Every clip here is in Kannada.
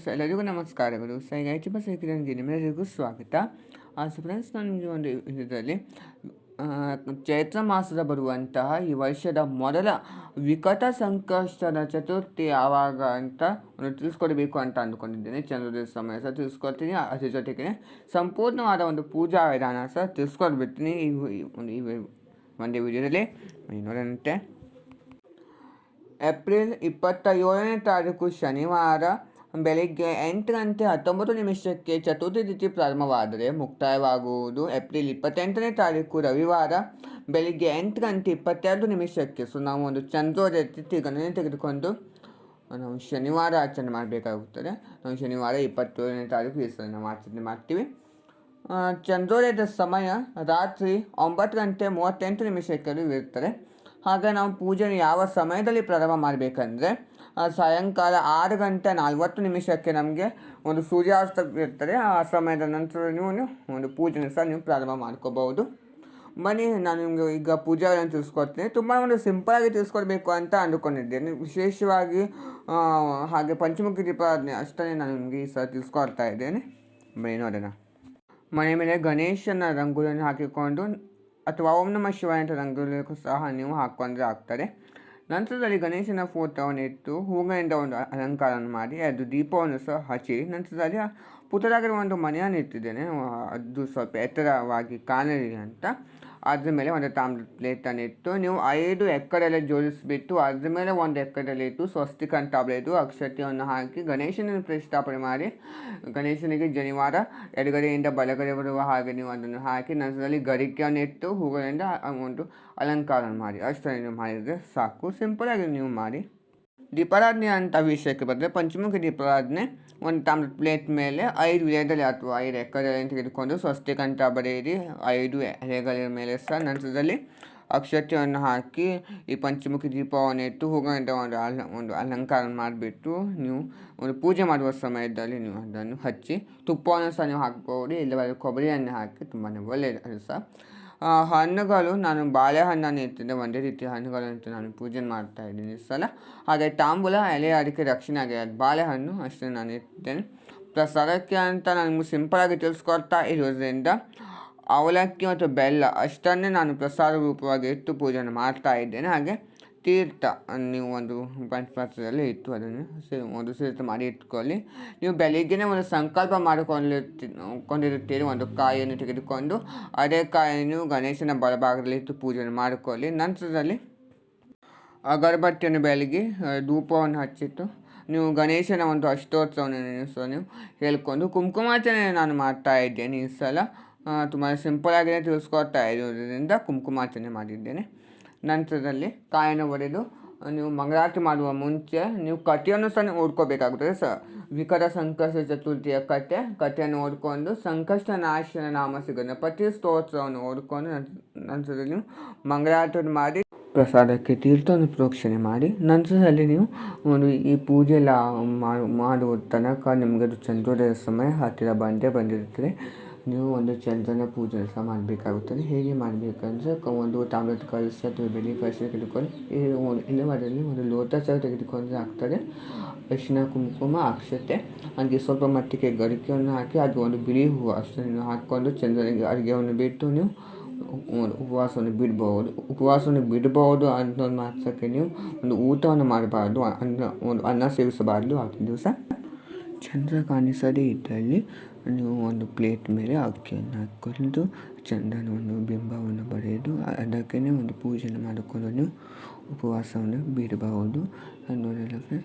ಫ್ರೆಂಡ್ಸ್ ಎಲ್ಲರಿಗೂ ನಮಸ್ಕಾರಗಳು. ಸೈ ಗೈಚಿ ಬಸ್ ನಿಮ್ಮೆಲ್ಲರಿಗೂ ಸ್ವಾಗತ. ಸೊ ಫ್ರೆಂಡ್ಸ್ ನನಗೆ ಒಂದು ಇದರಲ್ಲಿ ಚೈತ್ರ ಮಾಸದ ಬರುವಂತಹ ಈ ವರ್ಷದ ಮೊದಲ ವಿಕಟ ಸಂಕಷ್ಟದ ಚತುರ್ಥಿ ಯಾವಾಗ ಅಂತ ಒಂದು ತಿಳಿಸ್ಕೊಡ್ಬೇಕು ಅಂತ ಅಂದ್ಕೊಂಡಿದ್ದೇನೆ. ಚಂದ್ರೋದಯ ಸಮಯ ಸಹ ತಿಳಿಸ್ಕೊಡ್ತೀನಿ. ಅದ್ರ ಜೊತೆಗೆ ಸಂಪೂರ್ಣವಾದ ಒಂದು ಪೂಜಾ ವಿಧಾನ ಸಹ ತಿಳಿಸ್ಕೊಡ್ಬಿಡ್ತೀನಿ ಈ ಈ ಒಂದು, ಈ ಒಂದೇ ವಿಡಿಯೋದಲ್ಲಿ. ನೋಡೋಣಂತೆ ಏಪ್ರಿಲ್ ಇಪ್ಪತ್ತ ಏಳನೇ ತಾರೀಕು ಶನಿವಾರ ಬೆಳಿಗ್ಗೆ ಎಂಟು ಗಂಟೆ ಹತ್ತೊಂಬತ್ತು ನಿಮಿಷಕ್ಕೆ ಚತುರ್ಥಿ ತಿಥಿ ಪ್ರಾರಂಭವಾದರೆ ಮುಕ್ತಾಯವಾಗುವುದು ಏಪ್ರಿಲ್ ಇಪ್ಪತ್ತೆಂಟನೇ ತಾರೀಕು, ರವಿವಾರ. ಬೆಳಿಗ್ಗೆ ಎಂಟು ಗಂಟೆ ಇಪ್ಪತ್ತೆರಡು ನಿಮಿಷಕ್ಕೆ ಸೊ ನಾವು ಒಂದು ಚಂದ್ರೋದಯ ತಿಥಿ ಗಣನೆ ತೆಗೆದುಕೊಂಡು, ನಾವು ಶನಿವಾರ ಆಚರಣೆ ಮಾಡಬೇಕಾಗುತ್ತದೆ. ನಾವು ಶನಿವಾರ ಇಪ್ಪತ್ತೇಳನೇ ತಾರೀಕು ಈ ಸಲ ನಾವು ಆಚರಣೆ ಮಾಡ್ತೀವಿ. ಚಂದ್ರೋದಯದ ಸಮಯ ರಾತ್ರಿ ಒಂಬತ್ತು ಗಂಟೆ ಮೂವತ್ತೆಂಟು ನಿಮಿಷಕ್ಕೆ ಇರುತ್ತದೆ. ಹಾಗೆ ನಾವು ಪೂಜೆಯನ್ನು ಯಾವ ಸಮಯದಲ್ಲಿ ಪ್ರಾರಂಭ ಮಾಡಬೇಕಂದ್ರೆ ಸಾಯಂಕಾಲ ಆರು ಗಂಟೆ ನಲ್ವತ್ತು ನಿಮಿಷಕ್ಕೆ ನಮಗೆ ಒಂದು ಸೂರ್ಯಾಸ್ತ ಇರ್ತದೆ. ಆ ಸಮಯದ ನಂತರ ನೀವು ಒಂದು ಪೂಜೆನ ಸಹ ನೀವು ಪ್ರಾರಂಭ ಮಾಡ್ಕೋಬಹುದು. ಬನ್ನಿ, ನಾನು ನಿಮಗೆ ಈಗ ಪೂಜೆಗಳನ್ನು ತಿಳಿಸ್ಕೊಡ್ತೀನಿ. ತುಂಬ ಒಂದು ಸಿಂಪಲಾಗಿ ತಿಳಿಸ್ಕೊಡ್ಬೇಕು ಅಂತ ಅಂದುಕೊಂಡಿದ್ದೇನೆ. ವಿಶೇಷವಾಗಿ ಹಾಗೆ ಪಂಚಮುಖಿ ದೀಪಾರಾಧನೆ ಅಷ್ಟೇ ನಾನು ನಿಮಗೆ ಈ ಸಹ ತಿಳಿಸ್ಕೊಡ್ತಾ ಇದ್ದೇನೆ. ಬನ್ನಿ, ನೋಡೋಣ. ಮನೆ ಮೇಲೆ ಗಣೇಶನ ರಂಗೋಲಿಯನ್ನು ಹಾಕಿಕೊಂಡು ಅಥವಾ ಓಂ ನಮ ಶಿವಾಯ ಅಂತ ರಂಗೋಲಿ ಸಹ ನೀವು ಹಾಕ್ಕೊಂಡ್ರೆ ಆಗ್ತದೆ. ನಂತರದಲ್ಲಿ ಗಣೇಶನ ಫೋಟೋವನ್ನು ಇಟ್ಟು ಹೂಗಳಿಂದ ಒಂದು ಅಲಂಕಾರವನ್ನು ಮಾಡಿ ಅದು ದೀಪವನ್ನು ಸಹ ಹಚ್ಚಿ ನಂತರದಲ್ಲಿ ಪುಟ್ಟದಾಗಿರುವ ಒಂದು ಮನೆಯನ್ನು ಇಟ್ಟಿದ್ದೇನೆ. ಅದು ಸ್ವಲ್ಪ ಎತ್ತರವಾಗಿ ಕಾಣಲಿ ಅಂತ. ಅದ್ರ ಮೇಲೆ ಒಂದು ತಾಮ್ರದ ಪ್ಲೇಟನ್ನು ಇಟ್ಟು, ನೀವು ಐದು ಎಕ್ಕರೆಲ್ಲ ಜೋಡಿಸಿಬಿಟ್ಟು ಅದ್ರ ಮೇಲೆ ಒಂದು ಎಕ್ಕಡೆಲ್ಲ ಇಟ್ಟು ಸ್ವಸ್ತಿಕ ಅಂತ ಬರೆದು ಅಕ್ಷತೆಯನ್ನು ಹಾಕಿ ಗಣೇಶನನ್ನು ಪ್ರತಿಷ್ಠಾಪನೆ ಮಾಡಿ, ಗಣೇಶನಿಗೆ ಜನಿವಾರ ಎಡಗಡೆಯಿಂದ ಬಲಗಡೆ ಬರುವ ಹಾಗೆ ನೀವು ಅದನ್ನು ಹಾಕಿ, ನಂತರದಲ್ಲಿ ಗರಿಕೆಯನ್ನು ಇಟ್ಟು, ಹೂಗಳಿಂದ ಒಂದು ಅಲಂಕಾರ ಮಾಡಿ. ಅಷ್ಟನ್ನು ನೀವು ಮಾಡಿದರೆ ಸಾಕು. ಸಿಂಪಲಾಗಿ ನೀವು ಮಾಡಿ. ದೀಪಾರಾಧನೆ ಅಂತ ವಿಷಯಕ್ಕೆ ಬಂದರೆ ಪಂಚಮುಖಿ ದೀಪಾರಾಧನೆ ಒಂದು ತಾಮ್ರದ ಪ್ಲೇಟ್ ಮೇಲೆ ಐದು ವಿಧದಲ್ಲಿ ಅಥವಾ ಐದು ಎಕ್ಕರೆಗಳನ್ನು ತೆಗೆದುಕೊಂಡು ಸ್ವಸ್ತಿಕ್ ಅಂತ ಬರೆಯಿರಿ. ಐದು ಎಲೆಗಳ ಮೇಲೆ ಸಹ ನಂತರದಲ್ಲಿ ಅಕ್ಷತೆಯನ್ನು ಹಾಕಿ ಈ ಪಂಚಮುಖಿ ದೀಪವನ್ನು ಇಟ್ಟು ಹೂಗಳಿಂದ ಒಂದು ಅಲ, ಒಂದು ಅಲಂಕಾರ ಮಾಡಿಬಿಟ್ಟು ನೀವು ಒಂದು ಪೂಜೆ ಮಾಡುವ ಸಮಯದಲ್ಲಿ ನೀವು ಅದನ್ನು ಹಚ್ಚಿ ತುಪ್ಪವನ್ನು ಸಹ ನೀವು ಹಾಕ್ಬೋದು, ಇಲ್ಲವಾದರೆ ಕೊಬ್ಬರಿಯನ್ನು ಹಾಕಿ ತುಂಬಾ ಒಳ್ಳೆಯದು. ಅದು ಸಹ ಹಣ್ಣುಗಳು ನಾನು ಬಾಳೆಹಣ್ಣನ್ನು ಇರ್ತಿದ್ದೆ ಒಂದೇ ರೀತಿಯ ಹಣ್ಣುಗಳನ್ನು ನಾನು ಪೂಜೆ ಮಾಡ್ತಾ ಇದ್ದೀನಿ ಈ ಸಲ. ಹಾಗೆ ತಾಂಬೂಲ, ಎಲೆ ಅದಕ್ಕೆ ರಕ್ಷಣೆ ಆಗಿದೆ ಅದು ಬಾಳೆಹಣ್ಣು ಅಷ್ಟೇ ನಾನು ಇಟ್ಟಿದ್ದೇನೆ ಪ್ರಸಾದಕ್ಕೆ ಅಂತ ನನಗೆ ಸಿಂಪಲಾಗಿ ತಿಳಿಸ್ಕೊಡ್ತಾ ಇರೋದ್ರಿಂದ ಅವಲಕ್ಕಿ ಮತ್ತು ಬೆಲ್ಲ ಅಷ್ಟನ್ನೇ ನಾನು ಪ್ರಸಾದ ರೂಪವಾಗಿ ಇಟ್ಟು ಪೂಜೆಯನ್ನು ಮಾಡ್ತಾ ಇದ್ದೇನೆ. ಹಾಗೆ ತೀರ್ಥ ನೀವು ಒಂದು ಪಂಚಪಾತ್ರದಲ್ಲಿ ಇತ್ತು ಅದನ್ನು ಒಂದು ಸೀರ್ಥ ಮಾಡಿ ಇಟ್ಕೊಳ್ಳಿ. ನೀವು ಬೆಳಿಗ್ಗೆನೇ ಒಂದು ಸಂಕಲ್ಪ ಮಾಡಿಕೊಂಡಿರ್ತಿ, ಕೊಂಡಿರುತ್ತೀರಿ. ಒಂದು ಕಾಯಿಯನ್ನು ತೆಗೆದುಕೊಂಡು ಅದೇ ಕಾಯಿಯನ್ನು ಗಣೇಶನ ಬಲಭಾಗದಲ್ಲಿ ಇಟ್ಟು ಪೂಜೆಯನ್ನು ಮಾಡಿಕೊಳ್ಳಿ. ನಂತರದಲ್ಲಿ ಅಗರಬತ್ತಿಯನ್ನು ಬೆಳಗ್ಗೆ ಧೂಪವನ್ನು ಹಚ್ಚಿಟ್ಟು ನೀವು ಗಣೇಶನ ಒಂದು ಅಷ್ಟೋತ್ಸವವನ್ನು ನೆನೆಸೋ ನೀವು ಹೇಳ್ಕೊಂಡು ಕುಂಕುಮಾರ್ಚನೆ ನಾನು ಮಾಡ್ತಾ ಇದ್ದೇನೆ ಈ ಸಲ. ತುಂಬ ಸಿಂಪಲ್ ಆಗಿದೆ ತಿಳಿಸ್ಕೊಡ್ತಾ ಇರೋದ್ರಿಂದ ಕುಂಕುಮಾರ್ಚನೆ ಮಾಡಿದ್ದೇನೆ. ನಂತರದಲ್ಲಿ ಕಾಯನ್ನು ಒಡೆದು ನೀವು ಮಂಗಳಾರತಿ ಮಾಡುವ ಮುಂಚೆ ನೀವು ಕಥೆಯನ್ನು ಸಹ ನೀವು ಓದ್ಕೋಬೇಕಾಗುತ್ತದೆ ಸ ವಿಕಟ ಸಂಕಷ್ಟ ಚತುರ್ಥಿಯ ಕಥೆ, ಕಥೆಯನ್ನು ಓಡ್ಕೊಂಡು ಸಂಕಷ್ಟ ನಾಶನ ನಾಮ ಸಿಗುತ್ತೆ. ಸ್ತೋತ್ರವನ್ನು ಓಡ್ಕೊಂಡು ನಂತ- ನಂತರದಲ್ಲಿ ನೀವು ಮಂಗಳಾರತಿ ಮಾಡಿ, ಪ್ರಸಾದಕ್ಕೆ ತೀರ್ಥವನ್ನು ಪ್ರೋಕ್ಷಣೆ ಮಾಡಿ, ನಂತರದಲ್ಲಿ ನೀವು ಒಂದು ಈ ಪೂಜೆ ಎಲ್ಲ ಮಾಡು ಮಾಡುವ ತನಕ ನಿಮಗೆ ಚಂದ್ರೋದಯ ಸಮಯ ಹತ್ತಿರ ಬಂದೇ ಬಂದಿರುತ್ತದೆ. ನೀವು ಒಂದು ಚಂದ್ರನ ಪೂಜೆ ಸಹ ಮಾಡಬೇಕಾಗುತ್ತದೆ. ಹೇಗೆ ಮಾಡಬೇಕಂದ್ರೆ ಒಂದು ತಾಮ್ರದ ಕಲಶ ಅಥವಾ ಬೆಳ್ಳಿ ಕಲಶ ತೆಗೆದುಕೊಂಡು ಇಲ್ಲವಾದಲ್ಲಿ ಒಂದು ಲೋಟ ಸಹ ತೆಗೆದುಕೊಂಡ್ರೆ ಆಗ್ತದೆ. ಅರಿಶಿನ ಕುಂಕುಮ, ಅಕ್ಷತೆ, ಹಾಗೆ ಸ್ವಲ್ಪ ಮಟ್ಟಿಗೆ ಗರಿಕೆಯನ್ನು ಹಾಕಿ ಅದು ಒಂದು ಬಿಳಿ ಹೂವು ಹಾಕ್ಕೊಂಡು ಚಂದ್ರನಿಗೆ ಅಡುಗೆಯನ್ನು ಬಿಟ್ಟು ನೀವು ಉಪವಾಸವನ್ನು ಬಿಡಬಹುದು. ಉಪವಾಸವನ್ನು ಬಿಡಬಹುದು ಒಂದು ಮಾತ್ರಕ್ಕೆ ನೀವು ಒಂದು ಊಟವನ್ನು ಮಾಡಬಾರ್ದು, ಅನ್ನ, ಒಂದು ಅನ್ನ ಸೇವಿಸಬಾರ್ದು ಆಗಿನ ದಿವಸ. ಚಂದ್ರ ಕಾಣಿಸದೇ ಇದ್ದಲ್ಲಿ ನೀವು ಒಂದು ಪ್ಲೇಟ್ ಮೇಲೆ ಅಕ್ಕಿಯನ್ನು ಹಾಕ್ಕೊಂಡು ಚಂದ್ರನವನ್ನು ಬಿಂಬವನ್ನು ಬರೆದು ಅದಕ್ಕೆ ಒಂದು ಪೂಜೆಯನ್ನು ಮಾಡಿಕೊಂಡು ನೀವು ಉಪವಾಸವನ್ನು ಬಿಡಬಹುದು.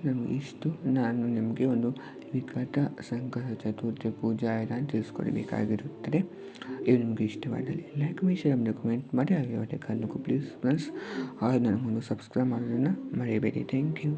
ನಮಗೆ ಇಷ್ಟು. ನಾನು ನಿಮಗೆ ಒಂದು ವಿಕಟ ಸಂಕಟ ಚತುರ್ಥಿ ಪೂಜಾ ವಿಧಾನ ತಿಳಿಸ್ಕೊಡಬೇಕಾಗಿರುತ್ತದೆ. ಇದು ನಿಮಗೆ ಇಷ್ಟವಾದಲ್ಲಿ ಲೈಕ್ ಮೀ ಶೇರ್ ಮಾಡಿ ಕಮೆಂಟ್ ಮಾಡಿ, ಹಾಗೆ ಕಾರಣಕ್ಕೂ ಪ್ಲೀಸ್ ಫ್ರೆಂಡ್ಸ್ ಹಾಗೆ ನನಗೊಂದು ಸಬ್ಸ್ಕ್ರೈಬ್ ಮಾಡೋದನ್ನು ಮರೆಯಬೇಡಿ ಥ್ಯಾಂಕ್ ಯು